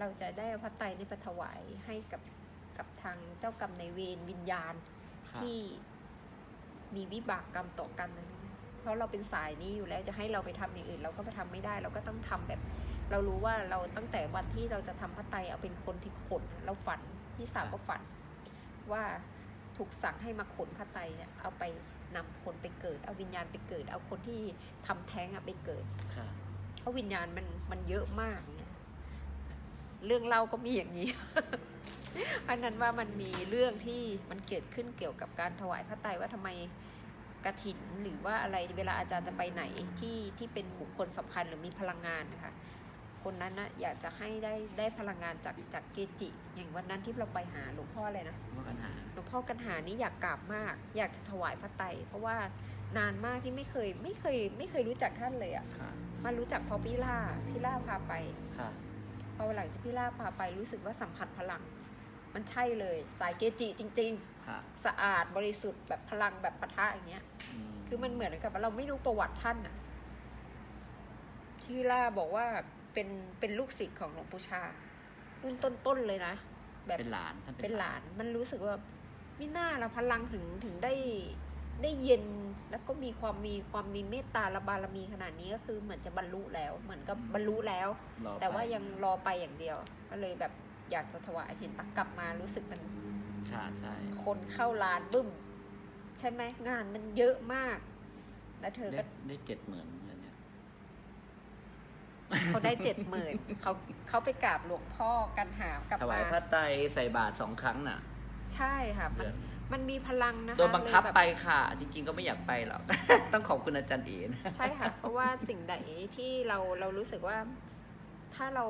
เราจะได้เอาพระไตรนี่ไปถวายให้กับกับทางเจ้ากรรมในายเวรวิญญาณค่ะที่มีวิบากกรรมต่อกันนะเพราะเราเป็นสายนี้อยู่แล้วจะให้เราไปทำอย่างอื่น เราก็ไปทำไม่ได้ เราก็ต้องทำแบบ เรารู้ว่าเราตั้งแต่วันที่เราจะทำพระไตรเอาเป็นคนที่ขนเราฝันพี่สาวก็ฝัน ว่าถูกสั่งให้มาขนพระไตรเนี่ยเอาไปนำคนไปเกิด เอาวิญญาณไปเกิด เอาคนที่ทำแท้งอะไปเกิดค่ะเพราะวิญญาณมันมันเยอะมาก เนี่ยเรื่องเล่าก็มีอย่างนี้ อันนั้นว่ามันมีเรื่องที่มันเกิดขึ้นเกี่ยวกับการถวายพระไตรว่าทำไมกระถินหรือว่าอะไรเวลาอาจารย์จะไปไหนที่ที่เป็นบุคคลสำคัญหรือมีพลังงานนะคะคนนั้นนะอยากจะให้ได้ได้พลังงานจากจากเกจิ อย่างวันนั้นที่เราไปหาหลวงพ่ออะไรนะว่ากันหาหลวงพ่อกันหานี่อยากกราบมาก อยากจะถวายพระไตรเพราะว่านานมากที่ไม่เคยไม่เคยไม่เคยรู้จักท่านเลยอะค่ะมารู้จักพอพี่ล่าพี่ล่าพาไปค่ะพ อหลังจากพี่ล่าพาไปรู้สึกว่าสัมผัสพลัง มันใช่เลย สายเกจิจริงค่ะๆสะอาดบริสุทธิ์แบบพลังแบบปะทะอย่างเงี้ยคือมันเหมือนกับว่าเราไม่รู้ประวัติท่านอะพี่ล่าบอกว่าเป็นเป็นลูกศิษย์ของหลวงปู่ชา รุ่นต้นๆเลยนะ แบบเป็นหลานท่านเป็นหลาน มันรู้สึกว่าไม่น่าละพลังถึงถึงได้ ได้เย็นแล้วก็มีความมีความมีเมตตาและบารมีขนาดนี้ก็คือเหมือนจะบรรลุแล้วเหมือนกับบรรลุแล้ว รอไปแต่ว่ายังรอไปอย่างเดียว ก็เลยแบบอยากจะถวายเห็นปะกลับมารู้สึกมันค่ะใช่คนเข้าร้านบึ้ม ใช่ไหมงานมันเยอะมาก แล้วเธอได้ก็ได้เจ็ดหมื่นเลยเนี่ยเขาได้เจ็ดหมื่นเขาเขาไปกราบหลวงพ่อกันหามกลับถวามายพระไตรใส่บาตรสองครั้งน่ะ ใช่ค่ะมันเดือน มันมีพลังนะคะโดนบังคับเลยแไปค่ะ จริงๆก็ไม่อยากไปหรอก ต้องขอบคุณอาจารย์เอ๋นะใช่ค่ะ เพราะว่าสิ่งใดที่เราเรารู้สึกว่าถ้าเรา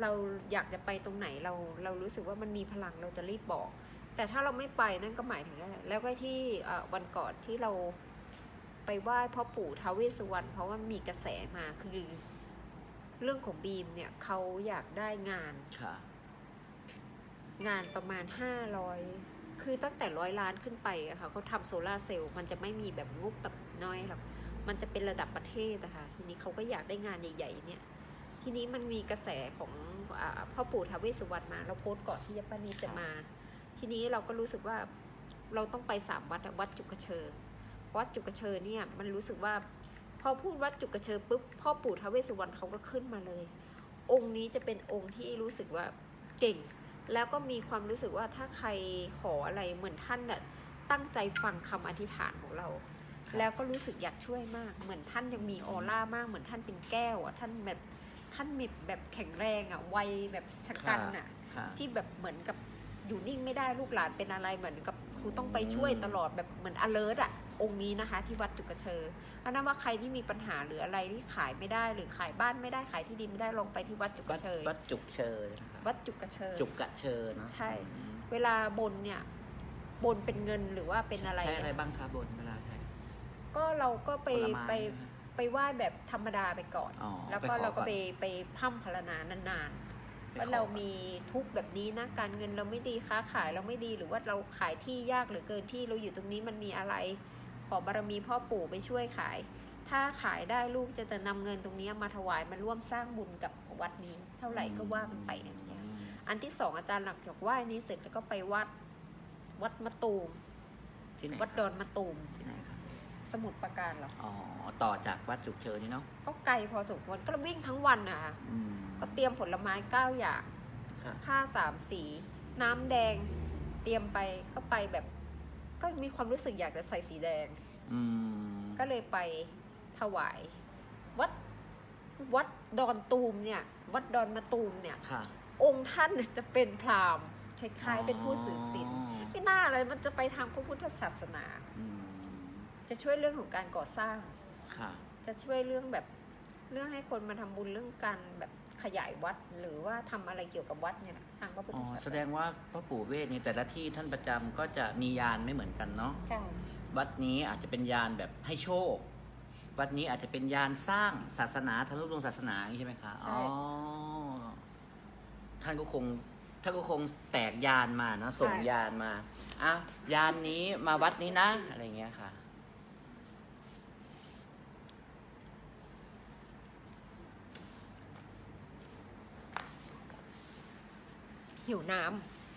เราอยากจะไปตรงไหนเราเรารู้สึกว่ามันมีพลังเราจะรีบบอก แต่ถ้าเราไม่ไปนั่นก็หมายถึงอะไรแล้วก็ที่เอ่อวันก่อนที่เราไปไหว้พ่อปู่ท้าวเวสสุวรรณเพราะว่ามีกระแสมาคือเรื่องของบีมเนี่ยเขาอยากได้งานค่ะงานประมาณห้าร้อย คือตั้งแต่ร้อยล้านขึ้นไปอะค่ะเขาทำโซลาร์เซลล์มันจะไม่มีแบบงบแบบน้อยหรอกมันจะเป็นระดับประเทศอะค่ะทีนี้เขาก็อยากได้งานใหญ่ๆเนี่ยทีนี้มันมีกระแสของอพ่อปู่ทาเวสุวรรณมา เราโพสต์ก่อนที่ยปานีจะมา ทีนี้เราก็รู้สึกว่าเราต้องไปสามวัดวัดจุกเชอวัดจุกเชอเนี่ยมันรู้สึกว่าพอพูดวัดจุกเชอปุ๊บพ่อปู่ทาเวสุวรรณเขาก็ขึ้นมาเลย องค์นี้จะเป็นองค์ที่รู้สึกว่าเก่ง แล้วก็มีความรู้สึกว่าถ้าใครขออะไรเหมือนท่านน่ะตั้งใจฟังคำอธิษฐานของเราครับแล้วก็รู้สึกอยากช่วยมาก เหมือนท่านยังมีออร่ามาก เหมือนท่านเป็นแก้วอะท่านแบบท่านมีแบบแข็งแรงอะวัยแบบชะกันอะค่ะที่แบบเหมือนกับอยู่นิ่งไม่ได้ลูกหลานเป็นอะไรเหมือนกับครูต้องไปช่วยตลอดแบบเหมือน alert อะ องค์นี้นะคะ ที่วัดจุกเชออันนั้นว่าใครที่มีปัญหาหรืออะไรที่ขายไม่ได้ หรือขายบ้านไม่ได้ขายที่ดินไม่ได้ลองไปที่วัดจุกวัดเชอวัดจุกเชยนะครับวัดจุกเชอจุกกะเชยเนาะใช่ เวลาบนเนี่ยบนเป็นเงินหรือว่าเป็นอะไรใช้อะไรอะบ้างครับบนเวลาใช้ก็เราก็ไปผลไม้ไปใช่ไหมไปไหว้แบบธรรมดาไปก่อนอ๋อแล้วไปก็ขอเราก็ก่อนไปไปพร่ำพรรณนานานๆไปว่าขอเราก่อนมีทุกข์แบบนี้นะการเงินเราไม่ดีค้าขายเราไม่ดีหรือว่าเราขายที่ยากเหลือเกินที่เราอยู่ตรงนี้มันมีอะไรข อบารมีพ่อปู่ไปช่วยขาย ถ้าขายได้ลูกจะจะนำเงินตรงนี้มาถวายมาร่วมสร้างบุญกับวัดนี้ เท่าไหร่ก็ว่ากันไปอย่างเงี้ยอันที่สองอาจารย์หลักจากไหว้นี้เสร็จแล้วก็ไปวัดวัดมะตูมที่ไหนวัดดอนมะตูมที่ไหนครับสมุทรปราการเหรออ๋อต่อจากวัดจุกเชยนี่เนาะก็ไกลพอสมควรก็วิ่งทั้งวันนะคะอืมก็เตรียมผลไม้เก้าอย่างค่ะผ้าสามสี น้ำแดง เตรียมไปก็ไปแบบ ก็มีความรู้สึกอยากจะใส่สีแดง อืมก็เลยไปถวาย วัดวัดดอนตูมเนี่ย วัดดอนมะตูมเนี่ย ค่ะ องค์ท่านจะเป็นพราหมณ์คล้ายๆ เป็นผู้สื่อศีลอ๋อไม่น่าเลยมันจะไปทางพระพุทธศาสนา อืมจะช่วยเรื่องของการก่อสร้าง ค่ะ จะช่วยเรื่องแบบเรื่องให้คนมาทำบุญเรื่องการแบบ ขยายวัดหรือว่าทำอะไรเกี่ยวกับวัดเนี่ยนะทางพระพุทธอ๋อศาสแสดนางว่าพระปู่เวทนี่แต่ละที่ท่านประจำก็จะมียานไม่เหมือนกันเนาะใช่วัดนี้อาจจะเป็นยานแบบให้โชค วัดนี้อาจจะเป็นยานสร้างศาสนาทำนุบำรุงศาสนาอย่างนี้ใช่ไหมคะอ๋อท่านก็คงท่านก็คงแตกยานมานะส่งยานมาอ้าวยานนี้มาวัดนี้นะอะไรอย่างเงี้ยค่ะ หิวน้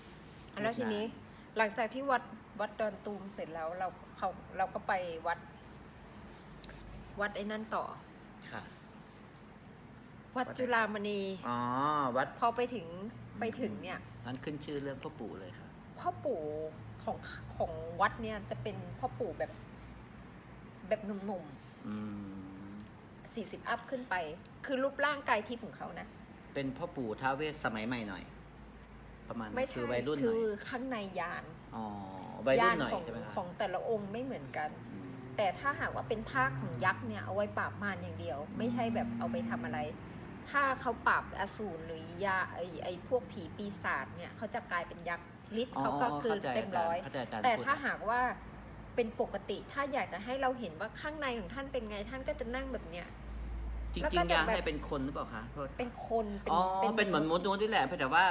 ำแล้วทีนี้หลังจากที่วัดวัดดอนตูมเสร็จแล้วเราเขาเราก็ไปวัด วัดไอ้นั่นต่อ ค่ะ วัดวัดไหน จุฬามณี อ๋อ วัดพอไปถึงไปถึงเนี่ยนั้นขึ้นชื่อเรื่องพ่อปู่เลยค่ะ พ่อปู่ของของวัดเนี่ยจะเป็นพ่อปู่แบบ แบบหนุ่มอืมๆสี่สิบอัพขึ้นไป คือรูปร่างกายทิพย์ของเขานะ เป็นพ่อปู่ท้าวเวสสมัยใหม่หน่อย ประมาณไม่ใช่คือวัยรุ่นหคืน่อยอข้างในยานอ๋อวัยรุ่ยานนหน่อยของใช่ไหมคะของแต่ละองค์ไม่เหมือนกัน อืมแต่ถ้าหากว่าเป็นภาคของยักษ์เนี่ยเอาไว้ปราบมารอย่างเดียว ไม่ใช่แบบเอาไปทำอะไร ถ้าเขาปราบอสูรหรือยาไอไอพวกผีปีศาจเนี่ยเขาจะกลายเป็นยักษ์ฤทธิ์เขาก็คือข้ใจเต็มร้อย เข้าใจอาจารย์แต่พูด ถ้าหากว่าเป็นปกติถ้าอยากจะให้เราเห็นว่าข้างในของท่านเป็นไงท่านก็จะนั่งแบบเนี้ยจแล้วริก็งๆจะอยากแบบ ให้เป็นคนหรือเปล่าคะโทษเป็นคนเป็นอ๋อเป็นเหมือนมนุษย์นี่แหละเพียงแต่ว่า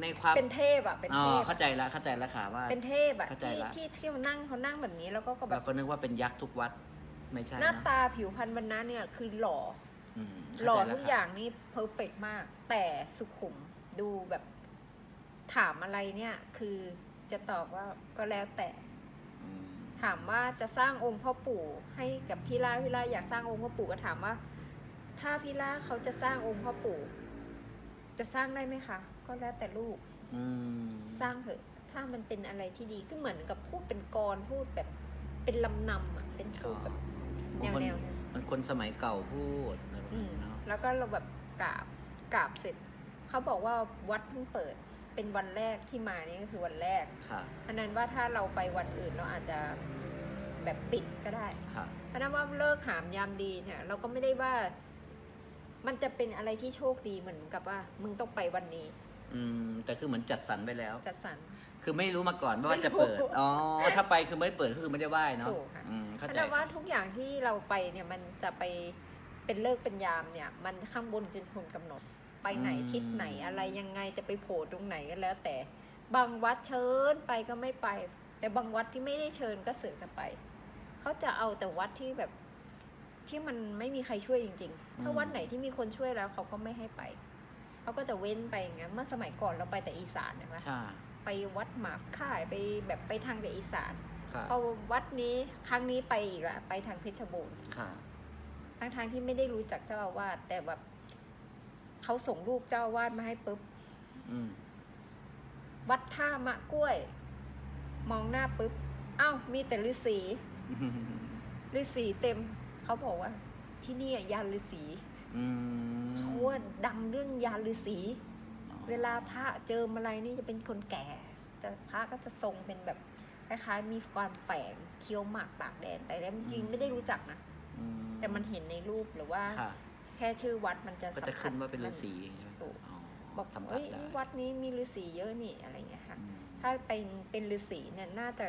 ในความเป็นเทพอะเป็นอ๋อเทพเข้าใจแล้วเข้าใจแล้วค่ะว่า เป็นเทพอะเข้าใจที่ละ ที่ที่เขานั่งเขานั่งแบบนี้แล้วก็ก็แบเราบก็นึกว่าเป็นยักษ์ทุกวัดไม่ใช่หน้านะตาผิวพรรณบรรณะเนี่ยคือหล่อ อืมหล่อเข้ใจแวทุกค่ะ อย่างนี่เพอร์เฟกมาก แต่สุขุมดูแบบถามอะไรเนี่ย คือจะตอบว่าก็แล้วแต่อืมถามว่าจะสร้างองค์พ่อปู่ ให้กับพี่ล่าพี่ล่าอยากสร้างองค์พ่อปู่ก็ถามว่า ถ้าพี่ล่าเขาจะสร้างองค์พ่อปู่ จะสร้างได้ไหมคะ ก็แล้วแต่ลูกอืมสร้างเถอะ ถ้ามันเป็นอะไรที่ดีก็เหมือนกับพูดเป็นกรพูดแบบเป็นลำนำอะเป็นสูตรแบบแนวบางคนแนวนั้นมันคนสมัยเก่าพูดอะไรประอืมาณมนี้เนาะแล้วก็เราแบบกราบกราบเสร็จ เขาบอกว่าวัดเพิ่งเปิดเป็นวันแรกที่มานี่ก็คือวันแรกค่ะเพราะฉะนั้นว่าถ้าเราไปวันอื่นเราอาจจะแบบปิดก็ได้ค่ะเพราะฉะนั้นว่าเลิกหามยามดีเนี่ย เราก็ไม่ได้ว่า มันจะเป็นอะไรที่โชคดีเหมือนกับว่า มึงต้องไปวันนี้ อืม แต่คือเหมือนจัดสรรไปแล้ว จัดสรร คือไม่รู้มาก่อนว่าไม่จะเปิดรู้อ๋อ ถ้าไปคือไม่ได้เปิดก็คือไม่ได้ไหว้เนาะถูกค่ะ อืมเข้าเพราะใจฉะนั้นว่าทุกอย่างที่เราไปเนี่ยมันจะไปเป็นเลิกเป็นยามเนี่ย มันข้างบนเป็นคนกำหนด ไปไหนทิศไหนอะไรยังไงจะไปโผล่ตรงไหนก็แล้ว แต่บางวัดเชิญไปก็ไม่ไป แต่บางวัดที่ไม่ได้เชิญก็เสือกจะไป เขาจะเอาแต่วัดที่แบบ ที่มันไม่มีใครช่วยจริง ๆ ถ้าวัดไหนที่มีคนช่วยแล้วเขาก็ไม่ให้ไป เขาก็จะเว้นไปอย่างเงี้ยเมื่อสมัยก่อนเราไปแต่อีสานนะคะค่ะไปวัดหมากค่ายไปแบบไปทางแต่อีสานค่ะพอวัดนี้ครั้งนี้ไปอีกละไปทางเพชรบูรณ์ค่ะทั้งทางๆที่ไม่ได้รู้จักเจ้าอาวาสแต่แบบเขาส่งรูปเจ้าอาวาสมาให้ปุ๊บอืมวัดท่ามะกล้วย มองหน้าปุ๊บอ้าวมีแต่ฤาษีฤาษีเต็ม เขาบอกว่าที่นี่อะยานฤาษีอืมเขาว่าดังเรื่องยานฤาษีอ๋อเวลาพระเจออะไรนี่จะเป็นคนแก่ แต่พระก็จะทรงเป็นแบบคล้ายๆมีความแฝงเคี้ยวหมากปากแดงแต่แล้วจริงๆไม่ได้รู้จักนะอืแต่มันเห็นในรูปหรือว่าค่ะแค่ชื่อวัดมันจะก็จะสัมผัขึ้สนว่าเป็นฤาษีมันใช่ไหมถูกอ๋อบอกสัมผัสเอ้ยได้วัดนี้มีฤาษีเยอะนี่อะไรอย่างเงี้ยค่ะอืมถ้าเป็นเป็นฤาษีเนี่ยน่าจะ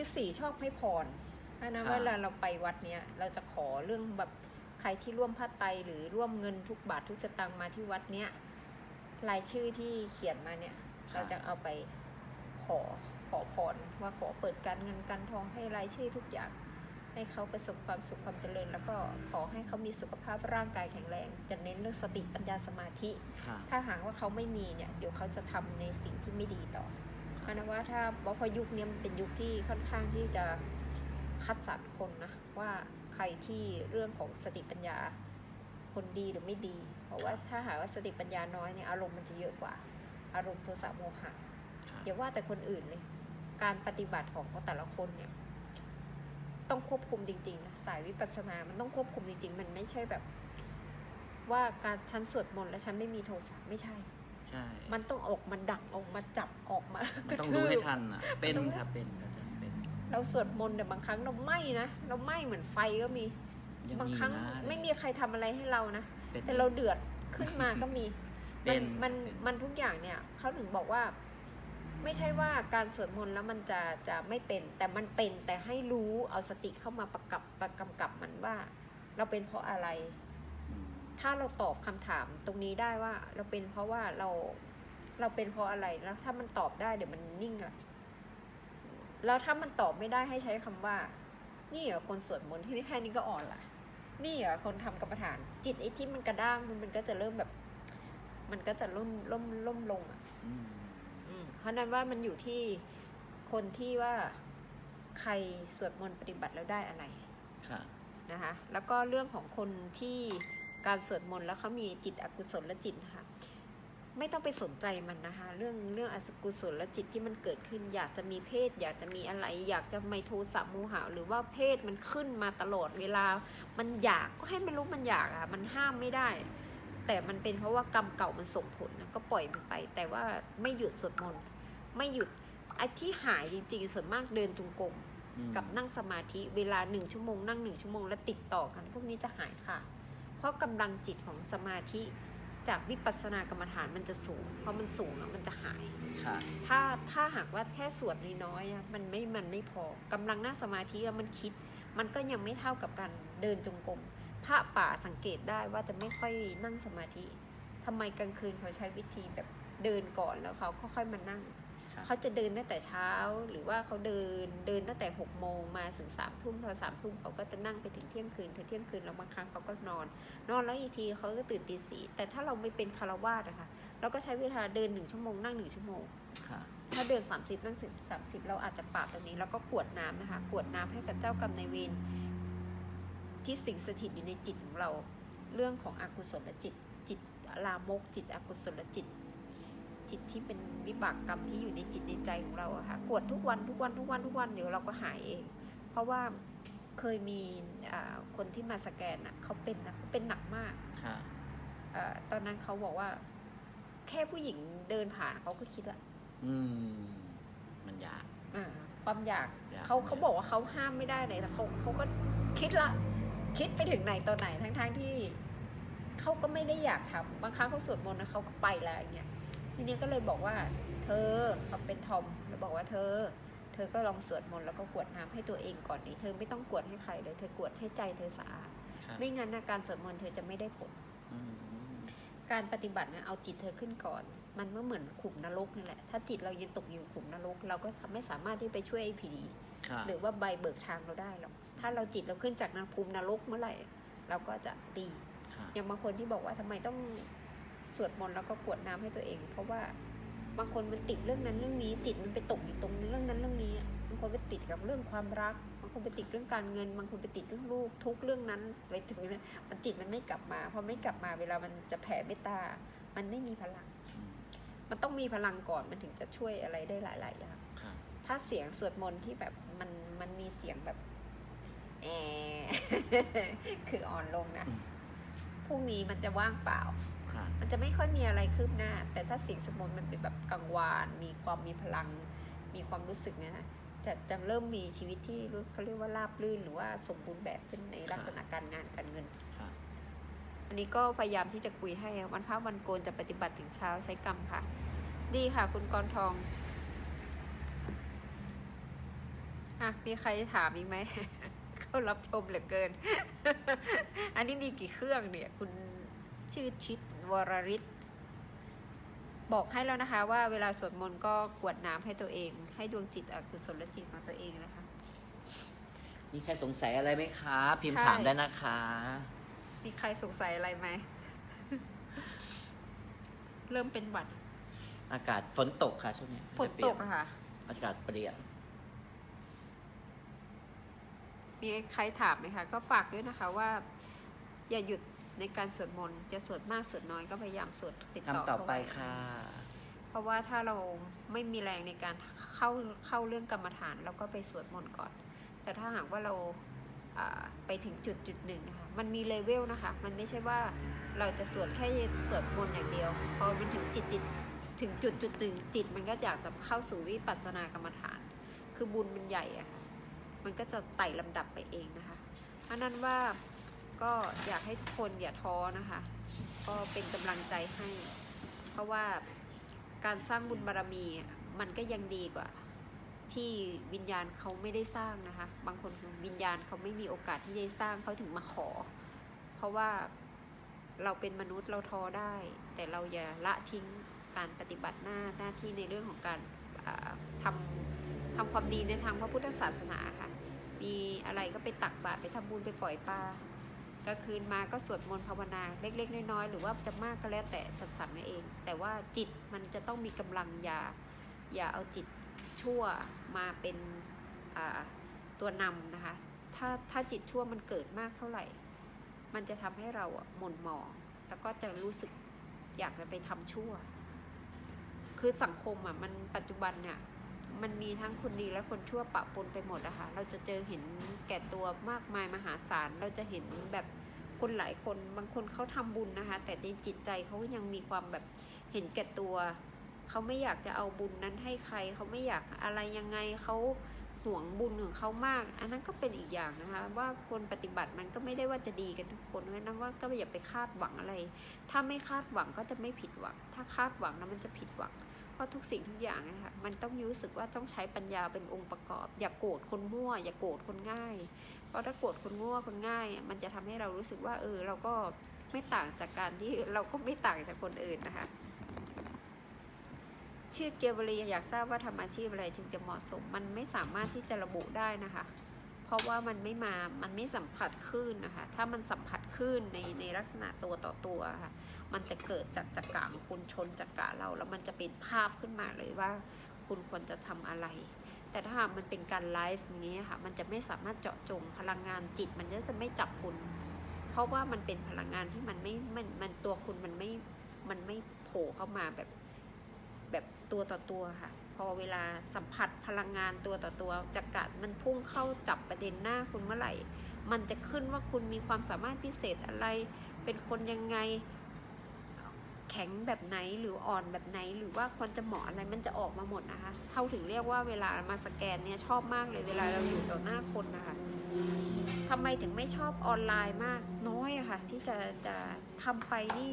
ฤาษีชอบให้พร เพราะฉะนั้นเวลาเราไปวัดเนี้ยเราจะขอเรื่องแบบใครที่ร่วมผ้าไตรหรือร่วมเงินทุกบาททุกสตางค์มาที่วัดเนี้ยรายชื่อที่เขียนมาเนี่ย เราจะเอาไปขอขอพรว่าขอเปิดการเงินการทองให้รายชื่อทุกอย่าง ให้เขาประสบความสุขความเจริญ แล้วก็ขอให้เขามีสุขภาพร่างกายแข็งแรงจะเน้นเรื่องสติปัญญาสมาธิค่ะถ้าหากว่าเขาไม่มีเนี่ย เดี๋ยวเขาจะทำในสิ่งที่ไม่ดีต่อเพราะนั้นว่าถ้าเพราะยุคนี้มันเป็นยุคที่ค่อนข้างที่จะ คัดสรรคนนะว่าใครที่เรื่องของสติปัญญาคนดีหรือไม่ดีเพราะว่าถ้าหากว่าสติปัญญาน้อยเนี่ยอารมณ์มันจะเยอะกว่า อารมณ์โทสะโมหะค่ะอย่าว่าแต่คนอื่นเลยการปฏิบัติของแต่ละคนเนี่ย ต้องควบคุมจริงๆนะสายวิปัสสนา มันต้องควบคุมจริงๆ มันไม่ใช่แบบ ว่าการฉันสวดมนต์แล้วฉันไม่มีโทสะไม่ใช่ใช่มันต้องออกมาดักออกมาจับออกมามันต้องกระทืดูบให้ทันอะ เป็นมันต้องครับเป็นอาจารย์ เป็นเราสวดมนต์แต่บางครั้งเราไหม้นะเราไหม้เหมือนไฟก็มี ยังบางมีครั้งนะไม่มีใครทำอะไรให้เรานะ ป็น แต่เราเดือดขึ้นมาก็มี เป็มันนมันเป็น มันทุกอย่างเนี่ยเขาถึงบอกว่า ไม่ใช่ว่าการสวดมนต์แล้วมันจะจะไม่เป็น แต่มันเป็นแต่ให้รู้เอาสติเข้ามาประกับประกำกับมันว่า เราเป็นเพราะอะไร อืมถ้าเราตอบคำถามตรงนี้ได้ว่า เราเป็นเพราะว่าเราเราเป็นเพราะอะไรแล้วถ้ามันตอบได้เดี๋ยวมันนิ่งละ แล้วถ้ามันตอบไม่ได้ให้ใช้คำว่า นี่เหรอคนสวดมนต์ที่แค่นี้ก็อ่อนละนี่เหรอคนทำกรรมฐาน จิตไอ้ที่มันกระด้างมันมันก็จะเริ่มแบบมมันก็จะล่มล่มล่มลงอะอืมอืมเพราะฉะนั้นว่ามันอยู่ที่คนที่ว่าใครสวดมนต์ปฏิบัติแล้วได้อะไรค่ะนะคะ แล้วก็เรื่องของคนที่การสวดมนต์แล้วเขามีจิตอกุศลและจิตนะคะ ไม่ต้องไปสนใจมันนะคะ เรื่องเรื่องอกุศลและจิตที่มันเกิดขึ้น อยากจะมีเพศ อยากจะมีอะไร อยากจะไมโทสะโมหะหรือว่าเพศมันขึ้นมาตลอดเวลา มันอยากก็ให้มันรู้มันอยากอะมันห้ามไม่ได้ แต่มันเป็นเพราะว่ากรรมเก่ามันส่งผลนะก็ปล่อยมันไป แต่ว่าไม่หยุดสวดมนต์ไม่หยุดไอ้ที่หายจริง ๆ ส่วนมากเดินจงกรมอืมกับนั่งสมาธิเวลาหนึ่งชั่วโมงนั่งหนึ่งชั่วโมงแล้วติดต่อกัน พวกนี้จะหายค่ะ เพราะกำลังจิตของสมาธิ จากวิปัสสนากรรมฐานมันจะสูง เพราะมันสูงอะมันจะหาย ค่ะ ถ้าถ้าหากว่าแค่สวดน้อยๆอะมันไม่มันไม่พอกำลังนั่งสมาธิอะมันคิด มันก็ยังไม่เท่ากับการเดินจงกรมพระป่าสังเกตได้ว่าจะไม่ค่อยนั่งสมาธิทำไมกลางคืนเขาใช้วิธีแบบเดินก่อนแล้วเขาก็ค่อยมานั่งครับ เขาจะเดินตั้งแต่เช้า หรือว่าเขาเดินเดินตั้งแต่หกโมงมาถึงสามทุ่มพอสามทุ่มเขาก็จะนั่งไปถึงเที่ยงคืนถึงเที่ยงคืนแล้วบางครั้งเขาก็นอน นอนแล้วอีกทีเขาก็ตื่นตีสี่แต่ถ้าเราไม่เป็นคารวาสอะค่ะเราก็ใช้เวลาเดินหนึ่งชั่วโมงนั่งหนึ่งชั่วโมงค่ะถ้าเดิน 30 นั่งสิบสามสิบเราอาจจะปราบตรงนี้ แล้วก็กรวดน้ำนะคะกรวดน้ำให้กับเจ้ากรรมนายเวรที่สิงสถิตอยู่ในจิตของเราเรื่องของอกุศลจิตจิตลามกจิตอกุศลจิต จิตที่เป็นวิบากกรรมที่อยู่ในจิตในใจของเราอะค่ะกรวดทุกวันทุกวันทุกวันทุกวันเดี๋ยวเราก็หายเอง เพราะว่าเคยมีอ่าคนที่มาสแกนอะเขาเป็นนะเขาเป็นหนักมากค่ะเออตอนนั้นเขาบอกว่า แค่ผู้หญิงเดินผ่านเขาก็คิดละอืม มันยากอ่าความอยากอยากเขาเนี่ยเขาบอกว่าเขาห้ามไม่ได้เลยแต่เขาเขาก็คิดละ คิดไปถึงไหนตอนไหนทั้งทั้งๆที่เขาก็ไม่ได้อยากทำบางครั้งเขาสวดมนต์นะเขาก็ไปแล้วอย่างเงี้ย ทีนี้ก็เลยบอกว่า เธอเขาเป็นทอมแล้วบอกว่าเธอ เธอก็ลองสวดมนต์แล้วก็กรวดน้ำให้ตัวเองก่อนดิเธอไม่ต้องกรวดให้ใครเลย เธอกรวดให้ใจเธอสะอาดค่ะไม่งั้นนะการสวดมนต์เธอจะไม่ได้ผลอืมการปฏิบัตินะเอาจิตเธอขึ้นก่อน มันก็เหมือนขุมนรกนี่แหละ ถ้าจิตเรายังตกอยู่ขุมนรก เราก็ทำไม่สามารถที่ไปช่วยไอ้ผีค่ะหรือว่าใบเบิกทางเราได้หรอกถ้าเราจิตเราขึ้นจากนภูมินรกเมื่อไหร่ เราก็จะดีค่ะอย่างบางคนที่บอกว่าทำไมต้อง สวดมนต์แล้วก็กรวดน้ำให้ตัวเอง เพราะว่าบางคนมันติดเรื่องนั้นเรื่องนี้ จิตมันไปตกอยู่ตรงเรื่องนั้นเรื่องนี้บางคนไปติดกับเรื่องความรักบางคนไปติดเรื่องการเงิน บางคนไปติดเรื่องลูกทุกเรื่องนั้นไปถึงเนี่ยมันจิตมันไม่กลับมาพอไม่กลับมาเวลามันจะแผ่เมตตา มันไม่มีพลังอืมมันต้องมีพลังก่อนมันถึงจะช่วยอะไรได้หลาย ๆ อย่างค่ะถ้าเสียงสวดมนต์ที่แบบมันมันมีเสียงแบบแอคืออ่อนลงนะอืมพรุ่งนี้มันจะว่างเปล่า ค่ะ มันจะไม่ค่อยมีอะไรคืบหน้า แต่ถ้าเสียงสวดมนต์มันเป็นแบบกังวาน มีความมีพลัง มีความรู้สึกเนี่ยนะจะจะเริ่มมีชีวิตที่รู้เขาเรียกว่าราบรื่นหรือว่าสมบูรณ์แบบขึ้นในลักษณะการงานการเงินค่ะอันนี้ก็พยายามที่จะคุยให้อะวันพระวันโกนจะปฏิบัติถึงเช้าใช้กรรมค่ะ ดีค่ะ คุณกรทองอะมีใครถามอีกไหม เขารับชมเหลือเกิน อันนี้มีกี่เครื่องเนี่ย คุณชื่อทิศ วรริศบอกให้แล้วนะคะว่าเวลาสวดมนต์ก็กรวดน้ำให้ตัวเอง ให้ดวงจิตอกุศลจิตของตัวเองนะคะ มีใครสงสัยอะไรไหมคะ พิมพ์ใช่ถามได้นะคะ มีใครสงสัยอะไรไหม เริ่มเป็นหวัด อากาศฝนตกค่ะช่วงนี้ฝนตกอะค่ะ อากาศเปลี่ยน มีใครถามไหมคะ ก็ฝากด้วยนะคะว่า อย่าหยุด ในการสวดมนต์จะสวดมากสวดน้อยก็พยายามสวดติดต่อทำต่อเข้าไปว้ค่ะ เพราะว่าถ้าเราไม่มีแรงในการเข้าเข้าเรื่องกรรมฐานเราก็ไปสวดมนต์ก่อน แต่ถ้าหากว่าเราอ่าไปถึงจุดจุดหนึ่งนะคะมันมีเลเวลนะคะ มันไม่ใช่ว่าเราจะสวดแค่สวดมนต์อย่างเดียว พอมันถึงจิตจิตถึงจุดจุดหนึ่งจิตมันก็อยากจะเข้าสู่วิปัสสนากรรมฐาน คือบุญมันใหญ่อะค่ะมันก็จะไต่ลำดับไปเองนะคะเพราะนั้นว่า ก็อยากให้ทุกคนอย่าท้อนะคะ ก็เป็นกำลังใจให้ เพราะว่าการสร้างบุญบารรมีมันก็ยังดีกว่า ที่วิญญาณเขาไม่ได้สร้างนะคะ บางคนวิญญาณเขาไม่มีโอกาสที่จะสร้างเขาถึงมาขอ เพราะว่าเราเป็นมนุษย์เราท้อได้ แต่เราอย่าละทิ้งการปฏิบัติหน้าหน้าที่ในเรื่องของการทำทำความดีในทางพระพุทธศาสนาค่ะ มีอะไรก็ไปตักบาตรไปทำบุญไปปล่อยปลา กลางคืนมาก็สวดมนต์ภาวนาเล็ก ๆ น้อยๆหรือว่าจะมากก็แล้วแต่จัดสรรมาเอง แต่ว่าจิตมันจะต้องมีกำลังอย่าอย่าเอาจิตชั่วมาเป็นตัวนำนะคะ ถ้าถ้าจิตชั่วมันเกิดมากเท่าไหร่ มันจะทำให้เราหม่นหมองแล้วก็จะรู้สึกอยากจะไปทำชั่ว คือสังคมอะมันปัจจุบันเนี่ย มันมีทั้งคนดีและคนชั่วปะปนไปหมดอะค่ะเราจะเจอเห็นแก่ตัวมากมายมหาศาล เราจะเห็นแบบคนหลายคนบางคนเขาทำบุญนะคะ แต่ในจิตใจเขายังมีความแบบเห็นแก่ตัว เขาไม่อยากจะเอาบุญนั้นให้ใคร เขาไม่อยากอะไรยังไงเขาห่วงบุญของเขามาก อันนั้นก็เป็นอีกอย่างนะคะ ว่าคนปฏิบัติมันก็ไม่ได้ว่าจะดีกันทุกคนเพราะฉะนั้นว่าก็อย่าไปคาดหวังอะไร ถ้าไม่คาดหวังก็จะไม่ผิดหวัง ถ้าคาดหวังแล้วมันจะผิดหวัง เพราะทุกสิ่งทุกอย่างนะคะมันต้องรู้สึกว่าต้องใช้ปัญญาเป็นองค์ประกอบ อย่าโกรธคนมั่ว อย่าโกรธคนง่าย เพราะถ้าโกรธคนมั่วคนง่าย มันจะทำให้เรารู้สึกว่า เออ เราก็ไม่ต่างจากการที่เราก็ไม่ต่างจากคนอื่นนะคะ ชื่อเกียวบรีอยากทราบว่าทำอาชีพอะไรจึงจะเหมาะสม มันไม่สามารถที่จะระบุได้นะคะ ราะว่ามันไม่มา มันไม่สัมผัสคลื่นนะคะ ถ้ามันสัมผัสคลื่นในในลักษณะตัวต่อตัวค่ะ มันจะเกิดจากจักระของคุณชนจักระเรา แล้วมันจะเป็นภาพขึ้นมาเลยว่า คุณควรจะทำอะไร แต่ถ้ามันเป็นการไลฟ์อย่างนี้ค่ะ มันจะไม่สามารถเจาะจงพลังงานจิต มันจะไม่จับคุณ เพราะว่ามันเป็นพลังงานที่มันไม่ มัน มันตัวคุณมันไม่ มันไม่โผล่เข้ามาแบบแบบตัวต่อตัวค่ะพอเวลาสัมผัสพลังงานตัวต่อตัวจักระมันพุ่งเข้าจับประเด็นหน้าคุณเมื่อไหร่ มันจะขึ้นว่าคุณมีความสามารถพิเศษอะไร เป็นคนยังไง แข็งแบบไหนหรืออ่อนแบบไหน หรือว่าควรจะเหมาะอะไรมันจะออกมาหมดนะคะเท่าถึงเรียกว่าเวลามาสแกนเนี่ยชอบมากเลยเวลาเราอยู่ต่อหน้าคนนะคะทำไมถึงไม่ชอบออนไลน์มากน้อยอะค่ะ ที่จะจะทำไปนี่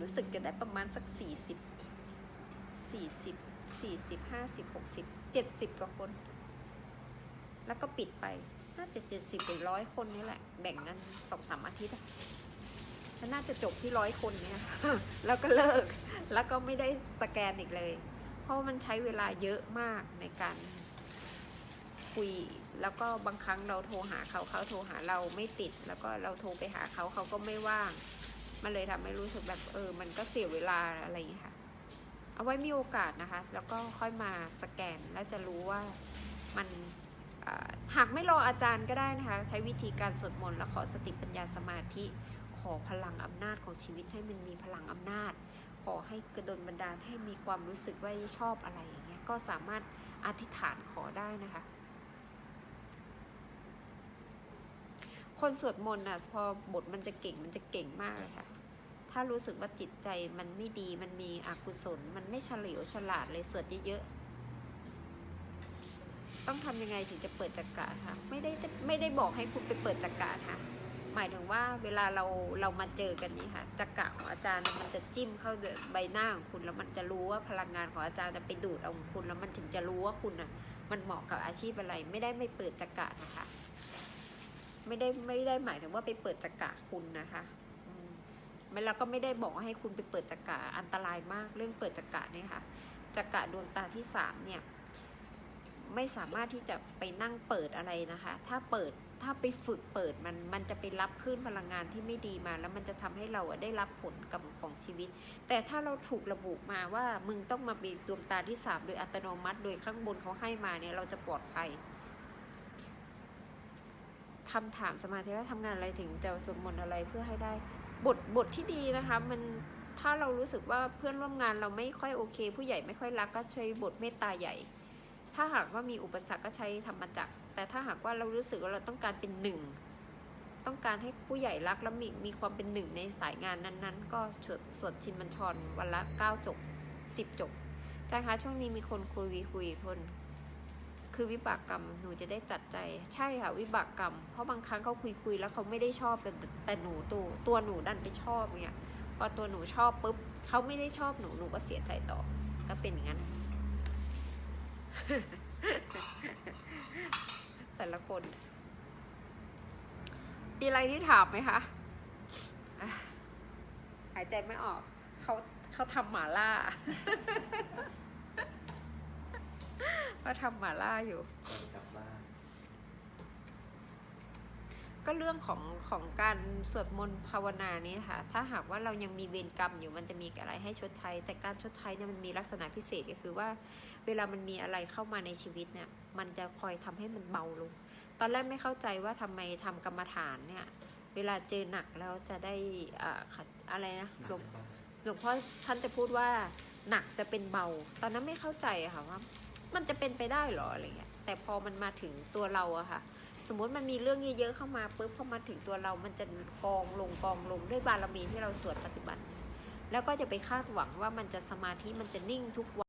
รู้สึกจะได้ประมาณสักสี่สิบ สี่สิบห้าสิบหกสิบเจ็ดสิบกว่าคน แล้วก็ปิดไปน่าจะเจ็ดสิบหรือร้อยคนนี่แหละ แบ่งกันสองสามอาทิตย์มันน่าจะจบที่ร้อยคนเนี่ย แล้วก็เลิก แล้วก็ไม่ได้สแกนอีกเลย เพราะมันใช้เวลาเยอะมากในการคุย แล้วก็บางครั้งเราโทรหาเขาเขาโทรหาเราไม่ติด แล้วก็เราโทรไปหาเขาเขาก็ไม่ว่าง มันเลยทำให้รู้สึกแบบเออ มันก็เสียเวลาอะไรอย่างเงี้ยค่ะ เอาไว้มีโอกาสนะคะ แล้วก็ค่อยมาสแกนแล้วจะรู้ว่ามันหากไม่รออาจารย์ก็ได้นะคะ ใช้วิธีการสวดมนต์แล้วขอสติปัญญาสมาธิขอพลังอำนาจของชีวิตให้มันมีพลังอำนาจ ขอให้กระดลบันดาลให้มีความรู้สึกว่าชอบอะไรอย่างเงี้ยก็สามารถอธิษฐานขอได้นะคะ คนสวดมนต์อะพอบทมันจะเก่งมันจะเก่งมากเลยค่ะ ถ้ารู้สึกว่าจิตใจมันไม่ดีมันมีอกุศล มันไม่เฉลียวฉลาดเลยสวดเยอะๆต้องทำยังไงถึงจะเปิดจักระคะไม่ได้ไม่ได้บอกให้คุณไปเปิดจักระค่ะ หมายถึงว่าเวลาเราเรามาเจอกันนี่ค่ะจักระของอาจารย์มันจะจิ้มเข้าใบหน้าของคุณแล้วมันจะรู้ว่าพลังงานของอาจารย์จะไปดูดเอาของคุณแล้วมันถึงจะรู้ว่าคุณอะ มันเหมาะกับอาชีพอะไร ไม่ได้ไม่เปิดจักระนะคะ ไม่ได้ไม่ได้หมายถึงว่าไปเปิดจักระคุณนะคะ แล้วก็ไม่ได้บอกให้คุณไปเปิดจักระอันตรายมากเรื่องเปิดจักระเนี่ยค่ะจักระดวงตาที่สามเนี่ยไม่สามารถที่จะไปนั่งเปิดอะไรนะคะ ถ้าเปิดถ้าไปฝึกเปิดมันมันจะไปรับคลื่นพลังงานที่ไม่ดีมา แล้วมันจะทำให้เราได้รับผลกรรมของชีวิต แต่ถ้าเราถูกระบุมาว่ามึงต้องมามีดวงตาที่สามโดยอัตโนมัติ โดยข้างบนเขาให้มาเนี่ยเราจะปลอดภัยคำถามสมาธิว่าทำงานอะไรถึงจะสวดมนต์อะไรเพื่อให้ได้ บทบทที่ดีนะคะมันถ้าเรารู้สึกว่าเพื่อนร่วมงานเราไม่ค่อยโอเค ผู้ใหญ่ไม่ค่อยรักก็ใช้บทเมตตาใหญ่ ถ้าหากว่ามีอุปสรรคก็ใช้ธรรมจักรแต่ถ้าหากว่าเรารู้สึกว่าเราต้องการเป็นหนึ่งต้องการให้ผู้ใหญ่รักและมีมีความเป็นหนึ่งในสายงานนั้นๆ ก็สวดสวดชินบัญชรวันละเก้าจบสิบจบอาจาคะช่วงนี้มีคนคุยคุยคน คือวิบากกรรมหนูจะได้ตัดใจใช่ค่ะวิบากกรรม เพราะบางครั้งเขาคุยคุยแล้วเขาไม่ได้ชอบแต่แต่หนูตัวตัวหนูดันไปชอบเนี่ยพอตัวหนูชอบปุ๊บเขาไม่ได้ชอบหนูหนูก็เสียใจต่อ ก็เป็นอย่างนั้น แต่ละคน มีอะไรที่ถามไหมคะอะหายใจไม่ออกเขาเขาทำหมาล่า เขาทำหมาล่าอยู่กลับบ้านก็เรื่องของของการสวดมนต์ภาวนานี้ค่ะ ถ้าหากว่าเรายังมีเวรกรรมอยู่มันจะมีอะไรให้ชดใช้ แต่การชดใช้เนี่ยมันมีลักษณะพิเศษก็คือว่า เวลามันมีอะไรเข้ามาในชีวิตเนี่ย มันจะคอยทำให้มันเบาลง ตอนแรกไม่เข้าใจว่าทำไมทำกรรมฐานเนี่ย เวลาเจอหนักแล้วจะได้อ่าขัดอะไรนะหลวง หลวงพ่อท่านจะพูดว่าหนักจะเป็นเบา ตอนนั้นไม่เข้าใจอะค่ะว่า มันจะเป็นไปได้หรออะไรเงี้ยแต่พอมันมาถึงตัวเราอะค่ะ สมมติมันมีเรื่องเยอะๆเข้ามาปุ๊บพอมาถึงตัวเรา มันจะกองลงกองลงด้วยบารมีที่เราสวดปฏิบัติ แล้วก็จะไปคาดหวังว่ามันจะสมาธิมันจะนิ่งทุกวัน